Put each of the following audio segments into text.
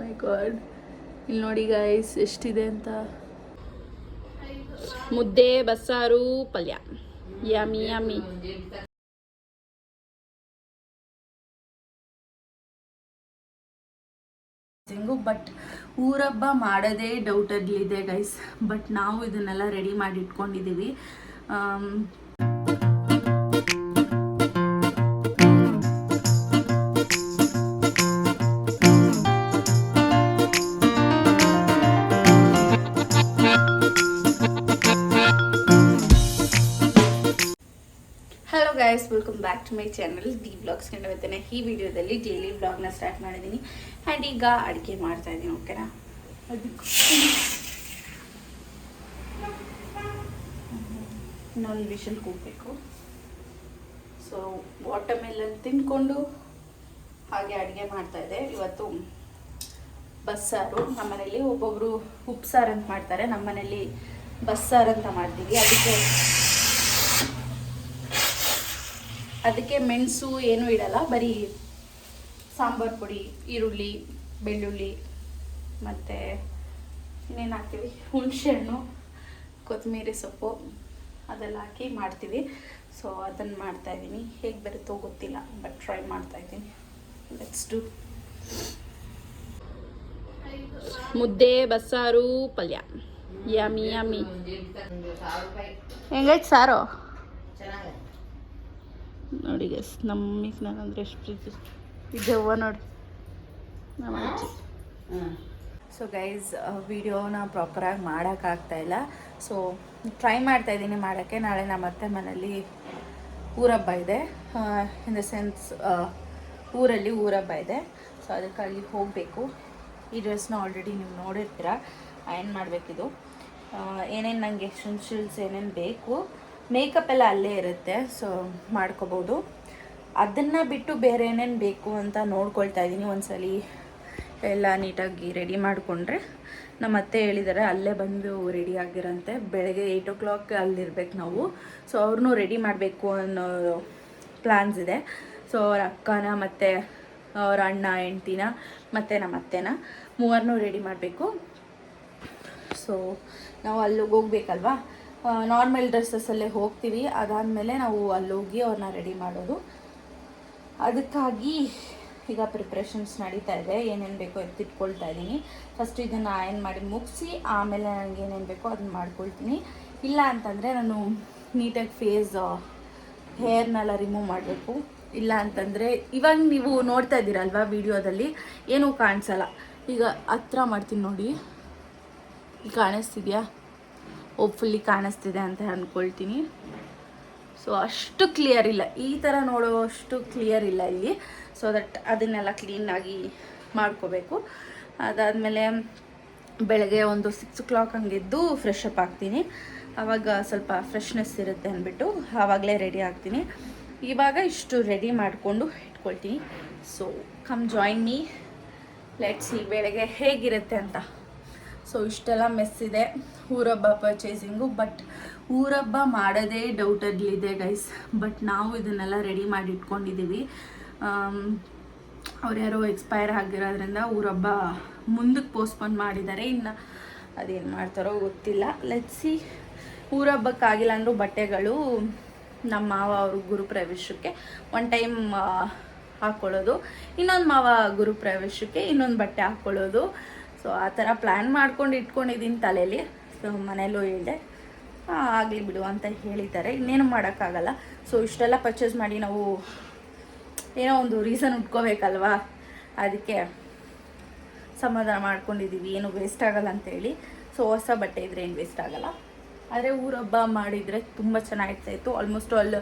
ಮೈ god ಇಲ್ಲಿ ನೋಡಿ guys ಎಷ್ಟಿದೆ ಅಂತ. ಮುದ್ದೆ, ಬಸ್ಸಾರು, ಪಲ್ಯ. ಯಾಮಿ ಯಾಮಿ ಬಟ್ ಊರಬ್ಬ ಮಾಡೋದೇ ಡೌಟಲ್ಲಿದೆ ಗೈಸ್ ಬಟ್ ನಾವು ಇದನ್ನೆಲ್ಲ ರೆಡಿ ಮಾಡಿ ಇಟ್ಕೊಂಡಿದ್ದೀವಿ. Back to my channel the vlogs ಕಂಡು ಬರ್ತಾನೆ ಈ ವಿಡಿಯೋದಲ್ಲಿ ಡೈಲಿ ಬ್ಲಾಗ್ನ ಸ್ಟಾರ್ಟ್ ಮಾಡಿದ್ದೀನಿ. ಆ್ಯಂಡ್ ಈಗ ಅಡುಗೆ ಮಾಡ್ತಾ ಇದ್ದೀನಿ ಓಕೆನಾ ನಾನು ವಿಷಲ್ ಕೂಗಬೇಕು. ಸೊ ವಾಟರ್ ಮೆಲನ್ ತಿಂದ್ಕೊಂಡು ಹಾಗೆ ಅಡುಗೆ ಮಾಡ್ತಾ ಇದ್ದೆ. ಇವತ್ತು ಬಸ್ಸಾರು. ನಮ್ಮನೇಲಿ ಒಬ್ಬೊಬ್ಬರು ಉಪ್ಸಾರು ಅಂತ ಮಾಡ್ತಾರೆ. ನಮ್ಮನೇಲಿ ಬಸ್ಸಾರು ಅಂತ ಮಾಡ್ತೀವಿ. ಅದಕ್ಕೆ ಅದಕ್ಕೆ ಮೆಣಸು ಏನೂ ಇಡಲ್ಲ ಬರೀ ಸಾಂಬಾರು ಪುಡಿ ಈರುಳ್ಳಿ ಬೆಳ್ಳುಳ್ಳಿ ಮತ್ತು ಇನ್ನೇನು ಹಾಕ್ತೀವಿ? ಹುಣಸೆಹಣ್ಣು ಕೊತ್ತಂಬರಿ ಸೊಪ್ಪು ಅದೆಲ್ಲ ಹಾಕಿ ಮಾಡ್ತೀವಿ. ಸೊ ಅದನ್ನು ಮಾಡ್ತಾಯಿದ್ದೀನಿ ಹೇಗೆ ಬರುತ್ತೋ ಗೊತ್ತಿಲ್ಲ ಬಟ್ ಟ್ರೈ ಮಾಡ್ತಾಯಿದ್ದೀನಿ ಲೆಟ್ಸ್ ಡೂ ಮುದ್ದೆ ಬಸ್ಸಾರು ಪಲ್ಯ. ಯಾಮಿ ಯಮಿ ಹೆಂಗೈತೆ ಸಾರು? ನೋಡಿ ಗೈಸ್ ನಮ್ಮ ನಾನಂದ್ರೆ ಎಷ್ಟು ಪ್ರೀತಿ ಇದವ್ವ ನೋಡಿ. ನಮ್ಮ ಅಜ್ಜಿ ಸೊ ಗೈಸ್ ವಿಡಿಯೋನ ಪ್ರಾಪರಾಗಿ ಮಾಡೋಕ್ಕಾಗ್ತಾಯಿಲ್ಲ ಸೊ ಟ್ರೈ ಮಾಡ್ತಾ ಇದ್ದೀನಿ ಮಾಡೋಕ್ಕೆ. ನಾಳೆ ನಮ್ಮ ಅತ್ತೆ ಮನೇಲಿ ಊರಬ್ಬ ಇದೆ. ಇನ್ ದ ಸೆನ್ಸ್ ಊರಲ್ಲಿ ಊರಬ್ಬ ಇದೆ. ಸೊ ಅದಕ್ಕಾಗಿ ಹೋಗಬೇಕು. ಈ ಡ್ರೆಸ್ನ ಆಲ್ರೆಡಿ ನೀವು ನೋಡಿರ್ತೀರ. ಏನು ಮಾಡಬೇಕಿದು? ಏನೇನು ನನಗೆ ಎಸೆನ್ಷಿಯಲ್ಸ್ ಏನೇನು ಬೇಕು? ಮೇಕಪ್ ಎಲ್ಲ ಅಲ್ಲೇ ಇರುತ್ತೆ ಸೊ ಮಾಡ್ಕೋಬೋದು. ಅದನ್ನು ಬಿಟ್ಟು ಬೇರೆ ಏನೇನು ಬೇಕು ಅಂತ ನೋಡ್ಕೊಳ್ತಾ ಇದ್ದೀನಿ ಒಂದ್ಸಲಿ ಎಲ್ಲ ನೀಟಾಗಿ ರೆಡಿ ಮಾಡಿಕೊಂಡ್ರೆ ನಮ್ಮ ಅತ್ತೆ ಹೇಳಿದ್ದಾರೆ ಅಲ್ಲೇ ಬಂದು ರೆಡಿ ಆಗಿರಂತೆ. ಬೆಳಗ್ಗೆ ಏಯ್ಟ್ ಓ ಕ್ಲಾಕ್ ಅಲ್ಲಿರ್ಬೇಕು ನಾವು. ಸೊ ಅವ್ರನ್ನೂ ರೆಡಿ ಮಾಡಬೇಕು ಅನ್ನೋ ಪ್ಲ್ಯಾನ್ಸ್ ಇದೆ. ಸೊ ಅವ್ರ ಅಕ್ಕನ ಮತ್ತು ಅವ್ರ ಅಣ್ಣ, ಹೆಂಡ್ತಿನ ಮತ್ತು ನಮ್ಮ ಅತ್ತೆನ ಮೂವರನ್ನೂ ರೆಡಿ ಮಾಡಬೇಕು. ಸೊ ನಾವು ಅಲ್ಲಿಗೆ ಹೋಗ್ಬೇಕಲ್ವಾ? ನಾರ್ಮಲ್ ಡ್ರೆಸ್ಸಸ್ಸಲ್ಲೇ ಹೋಗ್ತೀವಿ. ಅದಾದಮೇಲೆ ನಾವು ಅಲ್ಲೋಗಿ ಅವ್ರನ್ನ ರೆಡಿ ಮಾಡೋದು. ಅದಕ್ಕಾಗಿ ಈಗ ಪ್ರಿಪ್ರೇಷನ್ಸ್ ನಡೀತಾ ಇದೆ. ಏನೇನು ಬೇಕೋ ಎತ್ತಿಟ್ಕೊಳ್ತಾ ಇದ್ದೀನಿ. ಫಸ್ಟ್ ಇದನ್ನು ಆಯನ್ ಮಾಡಿ ಮುಗಿಸಿ, ಆಮೇಲೆ ನನಗೆ ಏನೇನು ಬೇಕೋ ಅದನ್ನ ಮಾಡ್ಕೊಳ್ತೀನಿ. ಇಲ್ಲ ಅಂತಂದರೆ ನಾನು ನೀಟಾಗಿ ಫೇಸ್ ಹೇರ್ನೆಲ್ಲ ರಿಮೂವ್ ಮಾಡಬೇಕು. ಇಲ್ಲ ಅಂತಂದರೆ ಇವಾಗ ನೀವು ನೋಡ್ತಾ ಇದ್ದೀರಲ್ವಾ ವಿಡಿಯೋದಲ್ಲಿ? ಏನೂ ಕಾಣಿಸಲ್ಲ. ಈಗ ಹತ್ರ ಮಾಡ್ತೀನಿ ನೋಡಿ. ಕಾಣಿಸ್ತಿದ್ಯಾ? ಹೋಪ್ಫುಲ್ಲಿ ಕಾಣಿಸ್ತಿದೆ ಅಂತ ಅಂದ್ಕೊಳ್ತೀನಿ ಸೊ ಅಷ್ಟು ಕ್ಲಿಯರ್ ಇಲ್ಲ. ಈ ಥರ ನೋಡೋ ಅಷ್ಟು ಕ್ಲಿಯರ್ ಇಲ್ಲ ಇಲ್ಲಿ. ಸೊ ದಟ್ ಅದನ್ನೆಲ್ಲ ಕ್ಲೀನಾಗಿ ಮಾಡ್ಕೋಬೇಕು. ಅದಾದಮೇಲೆ ಬೆಳಗ್ಗೆ ಒಂದು ಸಿಕ್ಸ್ ಓ ಕ್ಲಾಕ್ ಹಂಗೆದ್ದು ಫ್ರೆಶ್ ಅಪ್ ಆಗ್ತೀನಿ. ಆವಾಗ ಸ್ವಲ್ಪ ಫ್ರೆಶ್ನೆಸ್ ಇರುತ್ತೆ ಅಂದ್ಬಿಟ್ಟು ಆವಾಗಲೇ ರೆಡಿ ಆಗ್ತೀನಿ. ಇವಾಗ ಇಷ್ಟು ರೆಡಿ ಮಾಡಿಕೊಂಡು ಇಟ್ಕೊಳ್ತೀನಿ. So come join me let's ಈ ಬೆಳಗ್ಗೆ ಹೇಗಿರುತ್ತೆ ಅಂತ. ಸೊ ಇಷ್ಟೆಲ್ಲ ಮೆಸ್ ಇದೆ. ಊರಬ್ಬ ಪರ್ಚೇಸಿಂಗು ಬಟ್ ಊರಬ್ಬ ಮಾಡೋದೇ ಡೌಟಲ್ಲಿದೆ ಗೈಸ್ ಬಟ್ ನಾವು ಇದನ್ನೆಲ್ಲ ರೆಡಿ ಮಾಡಿ ಇಟ್ಕೊಂಡಿದ್ದೀವಿ ಅವ್ರು ಯಾರೋ ಎಕ್ಸ್ಪೈರ್ ಆಗಿರೋದ್ರಿಂದ ಊರಬ್ಬ ಮುಂದಕ್ಕೆ ಪೋಸ್ಟ್ಪೋನ್ ಮಾಡಿದ್ದಾರೆ. ಇನ್ನು ಅದೇನು ಮಾಡ್ತಾರೋ ಗೊತ್ತಿಲ್ಲ. ಲೆಟ್ಸಿ ಊರಬ್ಬಕ್ಕಾಗಿಲ್ಲ ಅಂದರೂ ಬಟ್ಟೆಗಳು ನಮ್ಮ ಮಾವ ಅವರು ಗುರುಪ್ರವೇಶಕ್ಕೆ ಒನ್ ಟೈಮ್ ಹಾಕ್ಕೊಳ್ಳೋದು ಇನ್ನೊಂದು ಮಾವ ಗುರುಪ್ರವೇಶಕ್ಕೆ ಇನ್ನೊಂದು ಬಟ್ಟೆ ಹಾಕ್ಕೊಳ್ಳೋದು ಸೊ ಆ ಥರ ಪ್ಲ್ಯಾನ್ ಮಾಡ್ಕೊಂಡು ಇಟ್ಕೊಂಡಿದ್ದೀನಿ ತಲೆಯಲ್ಲಿ. ಸೊ ಮನೇಲೂ ಹೇಳಿದೆ ಆಗಲಿ ಬಿಡು ಅಂತ ಹೇಳಿದ್ದಾರೆ. ಇನ್ನೇನು ಮಾಡೋಕ್ಕಾಗಲ್ಲ. ಸೊ ಇಷ್ಟೆಲ್ಲ ಪರ್ಚೇಸ್ ಮಾಡಿ ನಾವು ಏನೋ ಒಂದು ರೀಸನ್ ಉಟ್ಕೋಬೇಕಲ್ವಾ? ಅದಕ್ಕೆ ಸಮಾಧಾನ ಮಾಡ್ಕೊಂಡಿದ್ದೀವಿ. ಏನು ವೇಸ್ಟ್ ಆಗಲ್ಲ ಅಂತೇಳಿ ಸೊ ಹೊಸ ಬಟ್ಟೆ ಇದ್ದರೆ ಏನು ವೇಸ್ಟ್ ಆಗಲ್ಲ. ಆದರೆ ಊರ ಹಬ್ಬ ಮಾಡಿದರೆ ತುಂಬ ಚೆನ್ನಾಗಿರ್ತಾಯಿತ್ತು ಆಲ್ಮೋಸ್ಟ್ ಆಲ್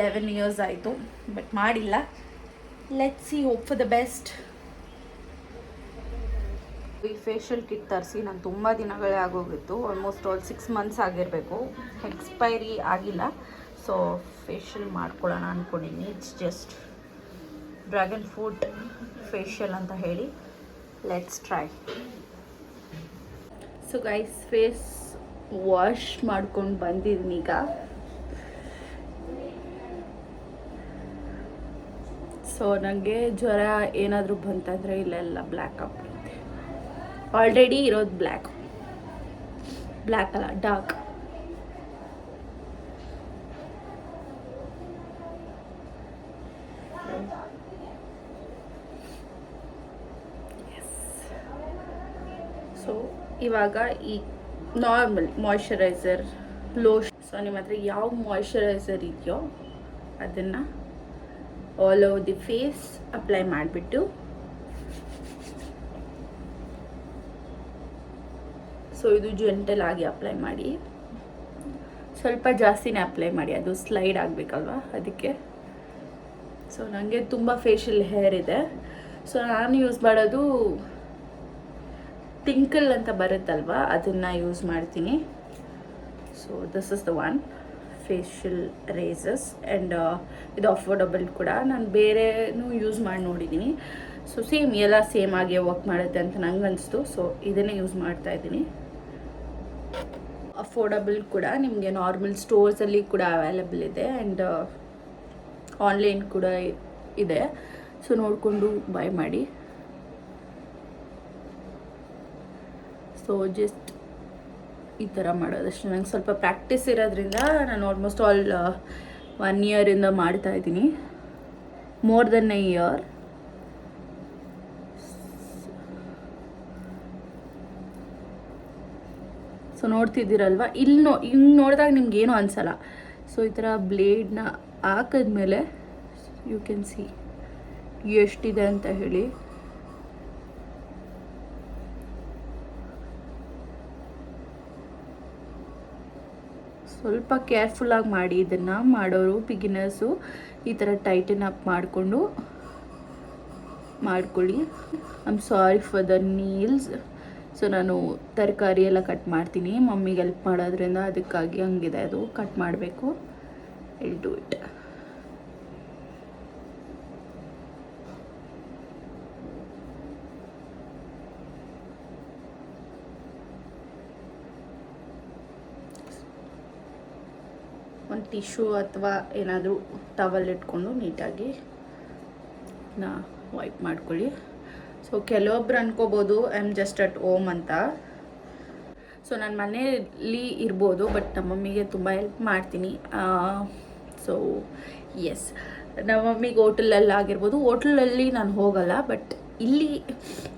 ಲೆವೆನ್ ಇಯರ್ಸ್ ಆಯಿತು. ಬಟ್ ಮಾಡಿಲ್ಲ. Let see hope for the best ಈ ಫೇಶಿಯಲ್ ಕಿಟ್ ತರಿಸಿ ನಾನು ತುಂಬ ದಿನಗಳೇ ಆಗೋಗಿತ್ತು. ಆಲ್ಮೋಸ್ಟ್ ಆಲ್ ಸಿಕ್ಸ್ ಮಂತ್ಸ್ ಆಗಿರಬೇಕು. ಎಕ್ಸ್ಪೈರಿ ಆಗಿಲ್ಲ. ಸೊ ಫೇಶಿಯಲ್ ಮಾಡ್ಕೊಳ್ಳೋಣ ಅಂದ್ಕೊಂಡಿದ್ದೀನಿ it's just dragon fruit facial ಅಂತ ಹೇಳಿ. Let's try so guys face wash ಮಾಡ್ಕೊಂಡು ಬಂದಿದ್ದೀನಿ ಈಗ. ಸೊ ನನಗೆ ಜ್ವರ ಏನಾದರೂ ಬಂತಂದರೆ ಇಲ್ಲೆಲ್ಲ ಬ್ಲ್ಯಾಕ್ ಆಗ್ಬಿಡುತ್ತೆ ಆಲ್ರೆಡಿ ಇರೋದು ಬ್ಲ್ಯಾಕ್. ಬ್ಲ್ಯಾಕ್ ಅಲ್ಲ, ಡಾರ್ಕ್. ಸೊ ಇವಾಗ ಈ ನಾರ್ಮಲ್ ಮಾಯಿಶ್ಚರೈಸರ್ ಲೋಷನ್ ಸೊ ನಿಮ್ಮ ಹತ್ರ ಯಾವ ಮಾಯ್ಶ್ಚರೈಸರ್ ಇದೆಯೋ ಅದನ್ನು all over the face apply ಮಾಡಿಬಿಟ್ಟು ಸೊ ಇದು ಜೆಂಟಲ್ ಆಗಿ ಅಪ್ಲೈ ಮಾಡಿ. ಸ್ವಲ್ಪ ಜಾಸ್ತಿನೇ ಅಪ್ಲೈ ಮಾಡಿ, ಅದು ಸ್ಲೈಡ್ ಆಗಬೇಕಲ್ವಾ ಅದಕ್ಕೆ. ಸೊ ನನಗೆ ತುಂಬ ಫೇಶಿಯಲ್ ಹೇರ್ ಇದೆ. ಸೊ ನಾನು ಯೂಸ್ ಮಾಡೋದು ಟಿಂಕಲ್ ಅಂತ ಬರುತ್ತಲ್ವಾ, ಅದನ್ನು ಯೂಸ್ ಮಾಡ್ತೀನಿ. So this is the one facial razors and ಇದು ಅಫೋರ್ಡಬಲ್ ಕೂಡ. ನಾನು ಬೇರೆನೂ ಯೂಸ್ ಮಾಡಿ ನೋಡಿದ್ದೀನಿ ಸೊ ಸೇಮ್ ಎಲ್ಲ ಸೇಮ್ ಆಗಿ ವರ್ಕ್ ಮಾಡುತ್ತೆ ಅಂತ ನಂಗೆ ಅನಿಸ್ತು ಸೊ ಇದನ್ನೇ ಯೂಸ್ ಮಾಡ್ತಾ ಇದ್ದೀನಿ. ಅಫೋರ್ಡಬಲ್ ಕೂಡ ನಿಮಗೆ ನಾರ್ಮಲ್ ಸ್ಟೋರ್ಸಲ್ಲಿ ಕೂಡ ಅವೈಲಬಲ್ ಇದೆ ಆ್ಯಂಡ್ ಆನ್ಲೈನ್ ಕೂಡ ಇದೆ. ಸೊ ನೋಡಿಕೊಂಡು ಬೈ ಮಾಡಿ. ಸೊ ಜಸ್ಟ್ ಈ ಥರ ಮಾಡೋದಷ್ಟು. ನಂಗೆ ಸ್ವಲ್ಪ ಪ್ರಾಕ್ಟೀಸ್ ಇರೋದ್ರಿಂದ ನಾನು ಆಲ್ಮೋಸ್ಟ್ ಆಲ್ ಒನ್ ಇಯರಿಂದ ಮಾಡ್ತಾ ಇದ್ದೀನಿ. More then a year so ನೋಡ್ತಿದ್ದೀರಲ್ವ? ಇಲ್ಲಿ ನೋ ಹಿಂಗೆ ನೋಡಿದಾಗ ನಿಮ್ಗೇನು ಅನಿಸಲ್ಲ. ಸೊ ಈ ಥರ ಬ್ಲೇಡ್ನ ಹಾಕಿದ್ಮೇಲೆ ಯು ಕ್ಯಾನ್ ಸಿ ಎಷ್ಟಿದೆ ಅಂತ ಹೇಳಿ. ಸ್ವಲ್ಪ ಕೇರ್ಫುಲ್ಲಾಗಿ ಮಾಡಿ ಇದನ್ನು ಮಾಡೋರು ಬಿಗಿನರ್ಸು ಈ ಥರ ಟೈಟನ್ ಅಪ್ ಮಾಡಿಕೊಂಡು ಮಾಡ್ಕೊಳ್ಳಿ. I am sorry for the nails so ನಾನು ತರಕಾರಿ ಎಲ್ಲ ಕಟ್ ಮಾಡ್ತೀನಿ. ಮಮ್ಮಿಗೆ ಹೆಲ್ಪ್ ಮಾಡೋದ್ರಿಂದ ಅದಕ್ಕಾಗಿ ಹಂಗಿದೆ. ಅದು ಕಟ್ ಮಾಡಬೇಕು. ಇಲ್ ಡೂ ಇಟ್ ಒಂದು ಟಿಶ್ಯೂ ಅಥವಾ ಏನಾದರೂ ಟವಲ್ ಇಟ್ಕೊಂಡು ನೀಟಾಗಿ ನಾ ವೈಪ್ ಮಾಡ್ಕೊಳ್ಳಿ. ಸೊ ಕೆಲವೊಬ್ರು ಅನ್ಕೋಬೋದು I am just at home ಅಂತ. ಸೊ ನಾನು ಮನೆಯಲ್ಲಿ ಇರ್ಬೋದು ಬಟ್ ನಮ್ಮ ಮಮ್ಮಿಗೆ ತುಂಬ ಹೆಲ್ಪ್ ಮಾಡ್ತೀನಿ. ಸೊ ಎಸ್ ನಮ್ಮ ಮಮ್ಮಿಗೆ ಹೋಟೆಲಲ್ಲಿ ಆಗಿರ್ಬೋದು. ಓಟ್ಲಲ್ಲಿ ನಾನು ಹೋಗಲ್ಲ ಬಟ್ ಇಲ್ಲಿ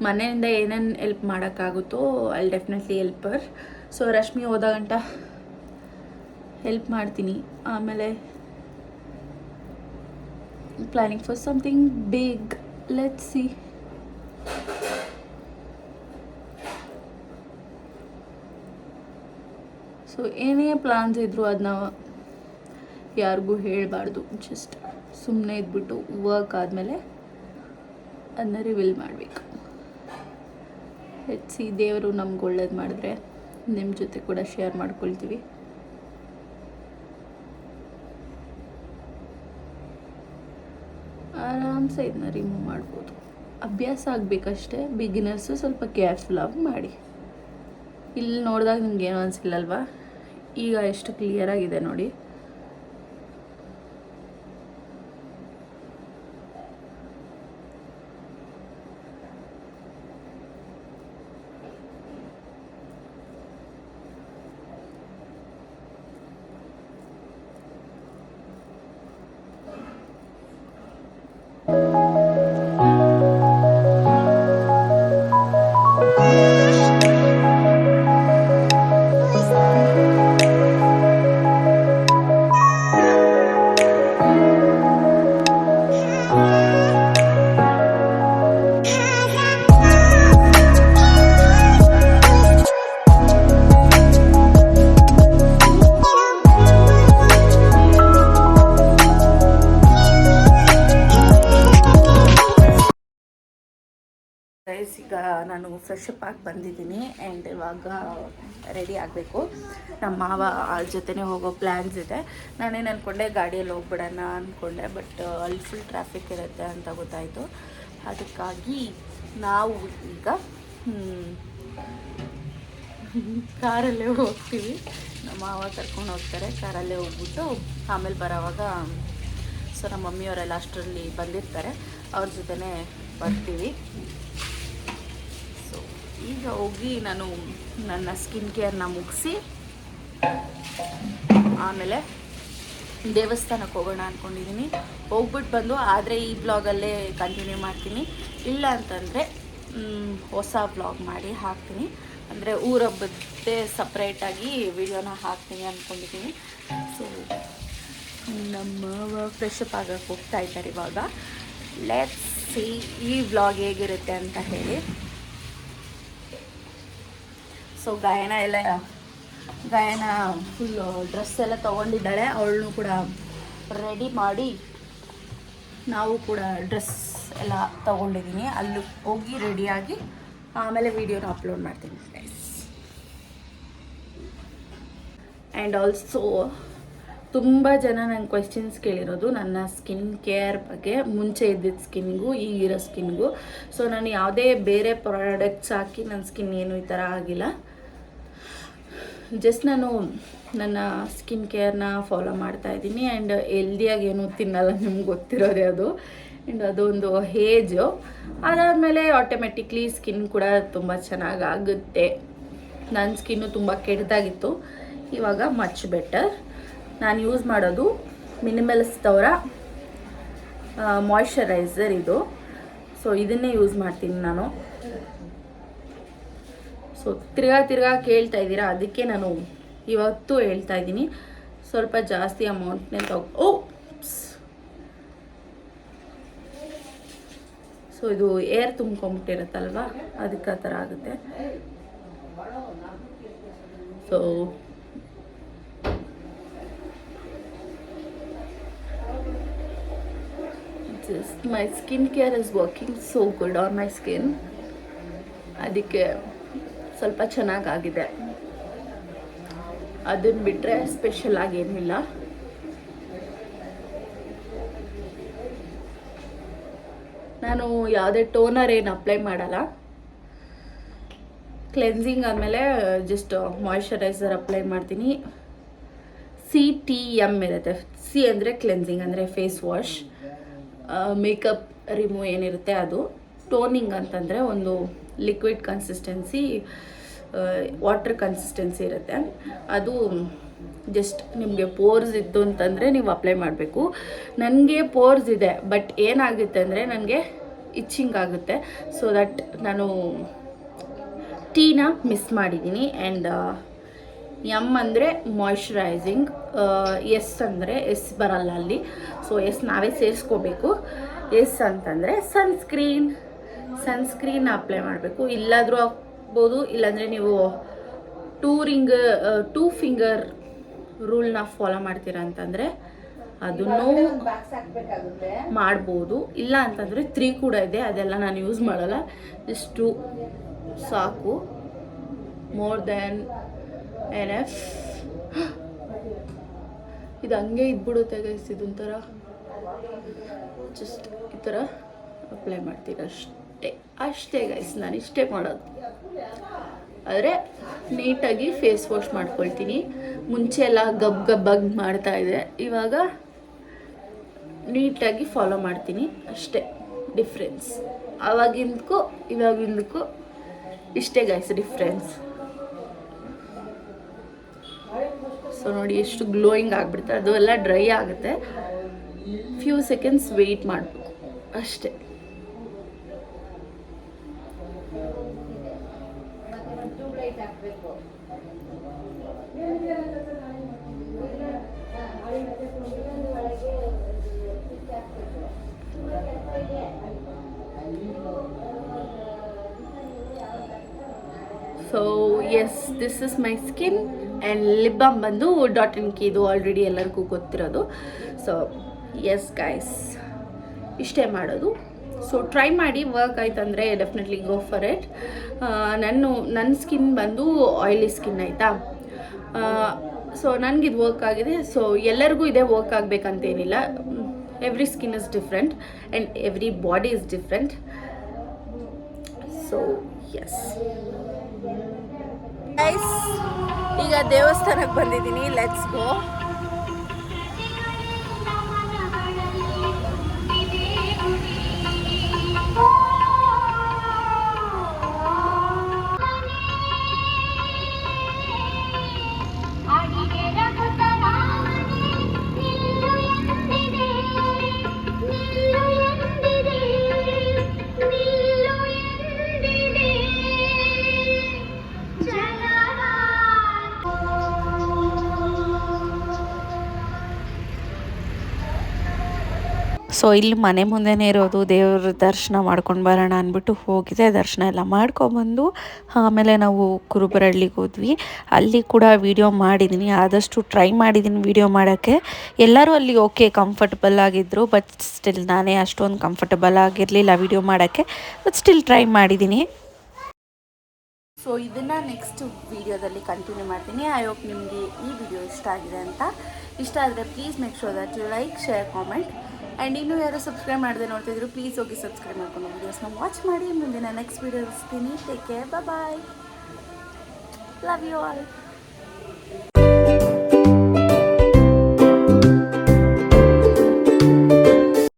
ಮನೆಯಿಂದ ಏನೇನು ಹೆಲ್ಪ್ ಮಾಡೋಕ್ಕಾಗುತ್ತೋ ಅಲ್ಲಿ ಡೆಫಿನೆಟ್ಲಿ ಹೆಲ್ಪರ್ ಸೊ ರಶ್ಮಿ ಹೋದಾಗಂಟ ಹೆಲ್ಪ್ ಮಾಡ್ತೀನಿ. ಆಮೇಲೆ planning for something big let see so ಏನೇ ಪ್ಲಾನ್ಸ್ ಇದ್ದರೂ ಅದನ್ನ ಯಾರಿಗೂ ಹೇಳಬಾರ್ದು. ಜಸ್ಟ್ ಸುಮ್ಮನೆ ಇದ್ಬಿಟ್ಟು ವರ್ಕ್ ಆದಮೇಲೆ ಅದನ್ನ ರಿವೀಲ್ ಮಾಡಬೇಕು. ಹೆಚ್ಚಿ ದೇವರು ನಮ್ಗೆ ಒಳ್ಳೇದು ಮಾಡಿದ್ರೆ ನಿಮ್ಮ ಜೊತೆ ಕೂಡ ಶೇರ್ ಮಾಡ್ಕೊಳ್ತೀವಿ. ಆರಾಮ್ಸೆ ಇದನ್ನ ರಿಮೂವ್ ಮಾಡ್ಬೋದು. ಅಭ್ಯಾಸ ಆಗಬೇಕಷ್ಟೇ ಬಿಗಿನರ್ಸು ಸ್ವಲ್ಪ ಕೇರ್ಫುಲ್ ಆಗಿ ಮಾಡಿ. ಇಲ್ಲಿ ನೋಡಿದಾಗ ನಿಮ್ಗೆ ಏನೂ ಅನಿಸಿಲ್ಲಲ್ವಾ? ಈಗ ಎಷ್ಟು ಕ್ಲಿಯರಾಗಿದೆ ನೋಡಿ. ನಮ್ಮ ಮಾವ ಅವ್ರ ಜೊತೆನೇ ಹೋಗೋ ಪ್ಲ್ಯಾನ್ಸ್ ಇದೆ. ನಾನೇನು ಅಂದ್ಕೊಂಡೆ ಗಾಡಿಯಲ್ಲಿ ಹೋಗ್ಬಿಡೋಣ ಅಂದ್ಕೊಂಡೆ ಬಟ್ ಅಲ್ಲಿ ಫುಲ್ ಟ್ರಾಫಿಕ್ ಇರುತ್ತೆ ಅಂತ ಗೊತ್ತಾಯಿತು. ಅದಕ್ಕಾಗಿ ನಾವು ಈಗ ಕಾರಲ್ಲೇ ಹೋಗ್ತೀವಿ. ನಮ್ಮ ಮಾವ ಕರ್ಕೊಂಡು ಹೋಗ್ತಾರೆ, ಕಾರಲ್ಲೇ ಹೋಗ್ಬಿಟ್ಟು ಆಮೇಲೆ ಬರೋವಾಗ ಸೊ ನಮ್ಮ ಮಮ್ಮಿಯವರೆಲ್ಲ ಅಷ್ಟರಲ್ಲಿ ಬಂದಿರ್ತಾರೆ. ಅವ್ರ ಜೊತೆನೇ ಬರ್ತೀವಿ. ಸೊ ಈಗ ಹೋಗಿ ನಾನು ನನ್ನ ಸ್ಕಿನ್ ಕೇರ್ನ ಮುಗಿಸಿ ಆಮೇಲೆ ದೇವಸ್ಥಾನಕ್ಕೆ ಹೋಗೋಣ ಅಂದ್ಕೊಂಡಿದ್ದೀನಿ ಹೋಗ್ಬಿಟ್ಟು ಬಂದು, ಆದರೆ ಈ ಬ್ಲಾಗಲ್ಲೇ ಕಂಟಿನ್ಯೂ ಮಾಡ್ತೀನಿ. ಇಲ್ಲ ಅಂತಂದರೆ ಹೊಸ ಬ್ಲಾಗ್ ಮಾಡಿ ಹಾಕ್ತೀನಿ. ಅಂದರೆ ಊರಬ್ಬದ್ದೇ ಸಪ್ರೇಟಾಗಿ ವಿಡಿಯೋನ ಹಾಕ್ತೀನಿ ಅಂದ್ಕೊಂಡಿದ್ದೀನಿ ಸೊ ನಮ್ಮ ಫ್ರೆಶ್ ಅಪ್ ಆಗಕ್ಕೆ ಹೋಗ್ತಾ ಇದ್ದಾರೆ ಇವಾಗ. ಲೆಟ್ಸ್ ಸಿ ಈ ಬ್ಲಾಗ್ ಹೇಗಿರುತ್ತೆ ಅಂತ ಹೇಳಿ. ಸೊ ಗಾಯನ ಎಲ್ಲ ಗಾಯನ ಫುಲ್ಲು ಡ್ರೆಸ್ ಎಲ್ಲ ತೊಗೊಂಡಿದ್ದಾಳೆ. ಅವಳನ್ನು ಕೂಡ ರೆಡಿ ಮಾಡಿ ನಾವು ಕೂಡ ಡ್ರೆಸ್ ಎಲ್ಲ ತೊಗೊಂಡಿದ್ದೀನಿ. ಅಲ್ಲಿ ಹೋಗಿ ರೆಡಿಯಾಗಿ ಆಮೇಲೆ ವೀಡಿಯೋನ ಅಪ್ಲೋಡ್ ಮಾಡ್ತೀನಿ ಆ್ಯಂಡ್ ಆಲ್ಸೋ ತುಂಬ ಜನ ನಂಗೆ ಕ್ವೆಶನ್ಸ್ ಕೇಳಿರೋದು ನನ್ನ ಸ್ಕಿನ್ ಕೇರ್ ಬಗ್ಗೆ. ಮುಂಚೆ ಇದ್ದಿದ್ದ ಸ್ಕಿನ್ಗೂ ಈಗಿರೋ ಸ್ಕಿನ್ಗೂ ಸೊ ನಾನು ಯಾವುದೇ ಬೇರೆ ಪ್ರಾಡಕ್ಟ್ಸ್ ಹಾಕಿ ನನ್ನ ಸ್ಕಿನ್ ಏನು ಈ ಥರ ಆಗಿಲ್ಲ. ಜಸ್ಟ್ ನಾನು ನನ್ನ ಸ್ಕಿನ್ ಕೇರ್ನ ಫಾಲೋ ಮಾಡ್ತಾ ಇದ್ದೀನಿ ಆ್ಯಂಡ್ ಹೆಲ್ದಿಯಾಗಿ ಏನು ತಿನ್ನಲ್ಲ ನಿಮ್ಗೆ ಗೊತ್ತಿರೋದೇ ಅದು. ಆ್ಯಂಡ್ ಅದೊಂದು ಹೇಜು. ಅದಾದಮೇಲೆ ಆಟೋಮೆಟಿಕ್ಲಿ ಸ್ಕಿನ್ ಕೂಡ ತುಂಬ ಚೆನ್ನಾಗಿ ಆಗುತ್ತೆ ನನ್ನ ಸ್ಕಿನ್ನು ತುಂಬ ಕೆಟ್ಟದಾಗಿತ್ತು ಇವಾಗ ಮಚ್ ಬೆಟರ್ ನಾನು ಯೂಸ್ ಮಾಡೋದು ಮಿನಿಮಲ್ಸ್ ತವರ ಮಾಯ್ಶ್ಚರೈಸರ್ ಇದು. ಸೊ ಇದನ್ನೇ ಯೂಸ್ ಮಾಡ್ತೀನಿ ನಾನು. ಸೊ, ತಿರ್ಗಾ ತಿರ್ಗಾ ಕೇಳ್ತಾ ಇದ್ದೀರಾ? ಅದಕ್ಕೆ ನಾನು ಇವತ್ತು ಹೇಳ್ತಾ ಇದ್ದೀನಿ. ಸ್ವಲ್ಪ ಜಾಸ್ತಿ ಅಮೌಂಟ್ನೇ ತಗೋ ಓ! ಸೊ, ಇದು ಏರ್ ತುಂಬ್ಕೊಂಬಿಟ್ಟಿರುತ್ತಲ್ವ? ಅದಕ್ಕೆ ಆ ಥರ ಆಗುತ್ತೆ. So just my skin care is working so good on my skin ಅದಕ್ಕೆ ಸ್ವಲ್ಪ ಚೆನ್ನಾಗಾಗಿದೆ. ಅದನ್ನು ಬಿಟ್ಟರೆ ಸ್ಪೆಷಲ್ ಆಗೇನಿಲ್ಲ ನಾನು ಯಾವುದೇ ಟೋನರ್ ಏನು ಅಪ್ಲೈ ಮಾಡಲ್ಲ. ಕ್ಲೆನ್ಸಿಂಗ್ ಆದಮೇಲೆ ಜಸ್ಟ್ ಮಾಯ್ಶ್ಚರೈಸರ್ ಅಪ್ಲೈ ಮಾಡ್ತೀನಿ. ಸಿ ಟಿ ಎಂ ಇರುತ್ತೆ. ಸಿ ಅಂದರೆ ಕ್ಲೆನ್ಸಿಂಗ್ ಅಂದರೆ ಫೇಸ್ ವಾಶ್ ಮೇಕಪ್ ರಿಮೂವ್ ಏನಿರುತ್ತೆ ಅದು. ಟೋನಿಂಗ್ ಅಂತಂದರೆ ಒಂದು ಲಿಕ್ವಿಡ್ ಕನ್ಸಿಸ್ಟೆನ್ಸಿ ವಾಟರ್ ಕನ್ಸಿಸ್ಟೆನ್ಸಿ ಇರುತ್ತೆ. ಅದು ಜಸ್ಟ್ ನಿಮಗೆ ಪೋರ್ಸ್ ಇತ್ತು ಅಂತಂದರೆ ನೀವು ಅಪ್ಲೈ ಮಾಡಬೇಕು. ನನಗೆ ಪೋರ್ಸ್ ಇದೆ ಬಟ್ ಏನಾಗುತ್ತೆ ಅಂದರೆ ನನಗೆ ಇಚ್ಚಿಂಗ್ ಆಗುತ್ತೆ. ಸೊ ದಟ್ ನಾನು ಟೀನ ಮಿಸ್ ಮಾಡಿದ್ದೀನಿ ಆ್ಯಂಡ್ ಎಂ ಅಂದರೆ ಮಾಯ್ಶ್ಚರೈಸಿಂಗ್ ಎಸ್ ಅಂದರೆ ಎಸ್ ಬರಲ್ಲ ಅಲ್ಲಿ. ಸೊ ಎಸ್ ನಾವೇ ಸೇರಿಸ್ಕೋಬೇಕು. ಎಸ್ ಅಂತಂದರೆ ಸನ್ಸ್ಕ್ರೀನ್ ಸನ್ಸ್ಕ್ರೀನ್ ಅಪ್ಲೈ ಮಾಡಬೇಕು. ಇಲ್ಲಾದರೂ ಆಗ್ಬೋದು ಇಲ್ಲಾಂದರೆ ನೀವು ಟೂ ರಿಂಗ್ ಟೂ ಫಿಂಗರ್ ರೂಲ್ನ ಫಾಲೋ ಮಾಡ್ತೀರಾ ಅಂತಂದರೆ ಅದನ್ನು ಮಾಡ್ಬೋದು. ಇಲ್ಲ ಅಂತಂದರೆ ತ್ರೀ ಕೂಡ ಇದೆ ಅದೆಲ್ಲ ನಾನು ಯೂಸ್ ಮಾಡಲ್ಲ. ಇಷ್ಟು ಸಾಕು. ಮೋರ್ ದ್ಯಾನ್ ಎನ್ ಎಫ್ ಇದು ಹಂಗೆ ಇದ್ಬಿಡುತ್ತೆ ಗೈಸ್ ಇದೊಂಥರ. ಜಸ್ಟ್ ಈ ಥರ ಅಪ್ಲೈ ಮಾಡ್ತೀರ ಅಷ್ಟೇ. ಅಷ್ಟೇ ಗೈಸ್ ನಾನು ಇಷ್ಟೇ ಮಾಡೋದು. ಆದರೆ ನೀಟಾಗಿ ಫೇಸ್ ವಾಶ್ ಮಾಡ್ಕೊಳ್ತೀನಿ. ಮುಂಚೆ ಎಲ್ಲ ಗಬ್ ಗಬ್ಬಾಗಿ ಮಾಡ್ತಾ ಇದೆ ಇವಾಗ ನೀಟಾಗಿ ಫಾಲೋ ಮಾಡ್ತೀನಿ. ಅಷ್ಟೇ ಡಿಫ್ರೆನ್ಸ್ ಆವಾಗಿಂದಕ್ಕೂ ಇವಾಗಿಂದಕ್ಕೂ ಇಷ್ಟೇ ಗೈಸ್ ಡಿಫ್ರೆನ್ಸ್ ಸೊ ನೋಡಿ ಎಷ್ಟು ಗ್ಲೋಯಿಂಗ್ ಆಗಿಬಿಡುತ್ತೆ ಅದು ಎಲ್ಲ ಡ್ರೈ ಆಗುತ್ತೆ. ಫ್ಯೂ ಸೆಕೆಂಡ್ಸ್ ವೆಯ್ಟ್ ಮಾಡಬೇಕು. ಅಷ್ಟೇ so yes this is my skin and lip balm ಬಂದು ಡಾಟ್ ಇನ್ ಕಿ ಇದು ಆಲ್ರೆಡಿ ಎಲ್ಲರಿಗೂ ಗೊತ್ತಿರೋದು. ಸೊ ಎಸ್ ಗೈಸ್ ಇಷ್ಟೇ ಮಾಡೋದು. ಸೊ ಟ್ರೈ ಮಾಡಿ ವರ್ಕ್ ಆಯ್ತಂದರೆ ಡೆಫಿನೆಟ್ಲಿ ಗೋ ಫಾರ್ ಇಟ್ ನಾನು ನನ್ನ ಸ್ಕಿನ್ ಬಂದು ಆಯಿಲಿ ಸ್ಕಿನ್ ಆಯಿತಾ? ಸೊ ನನಗಿದು ವರ್ಕ್ ಆಗಿದೆ. ಸೊ ಎಲ್ಲರಿಗೂ ಇದೇ work ಆಗಬೇಕಂತೇನಿಲ್ಲ. Every skin is different and every body is different so yes guys ಈಗ ದೇವಸ್ಥಾನಕ್ಕೆ ಬಂದಿದ್ದೀನಿ. ಲೆಟ್ಸ್ ಗೋ ಸೊ ಇಲ್ಲಿ ಮನೆ ಮುಂದೆನೇ ಇರೋದು, ದೇವ್ರ ದರ್ಶನ ಮಾಡ್ಕೊಂಡು ಬರೋಣ ಅಂದ್ಬಿಟ್ಟು ಹೋಗಿದೆ ದರ್ಶನ ಎಲ್ಲ ಮಾಡ್ಕೊಬಂದು, ಆಮೇಲೆ ನಾವು ಕುರುಬರಹಳ್ಳಿಗೆ ಹೋದ್ವಿ. ಅಲ್ಲಿ ಕೂಡ ವಿಡಿಯೋ ಮಾಡಿದ್ದೀನಿ ಆದಷ್ಟು ಟ್ರೈ ಮಾಡಿದ್ದೀನಿ ವಿಡಿಯೋ ಮಾಡೋಕ್ಕೆ. ಎಲ್ಲರೂ ಅಲ್ಲಿ ಓಕೆ ಕಂಫರ್ಟಬಲ್ ಆಗಿದ್ದರು ಬಟ್ ಸ್ಟಿಲ್ ನಾನೇ ಅಷ್ಟೊಂದು ಕಂಫರ್ಟಬಲ್ ಆಗಿರಲಿಲ್ಲ ವಿಡಿಯೋ ಮಾಡೋಕ್ಕೆ. ಬಟ್ ಸ್ಟಿಲ್ ಟ್ರೈ ಮಾಡಿದ್ದೀನಿ ಸೊ ಇದನ್ನು ನೆಕ್ಸ್ಟ್ ವಿಡಿಯೋದಲ್ಲಿ ಕಂಟಿನ್ಯೂ ಮಾಡ್ತೀನಿ. ಐ ಹೋಪ್ ನಿಮಗೆ ಈ ವಿಡಿಯೋ ಇಷ್ಟ ಆಗಿದೆ ಅಂತ. ಇಷ್ಟ ಆದರೆ please make sure that you like share comment and ಇನ್ನೂ ಯಾರು ಸಬ್ಸ್ಕ್ರೈಬ್ ಮಾಡದೆ ನೋಡ್ತಿದ್ರು ಪ್ಲೀಸ್ ಹೋಗಿ ಸಬ್ಸ್ಕ್ರೈಬ್ ಮಾಡ್ಕೊಂಡು ವೀಡಿಯೋಸ್ನ ವಾಚ್ ಮಾಡಿ. ಮುಂದಿನ ನೆಕ್ಸ್ಟ್ ವೀಡಿಯೋ ಇರ್ತೀನಿ take care bye love you all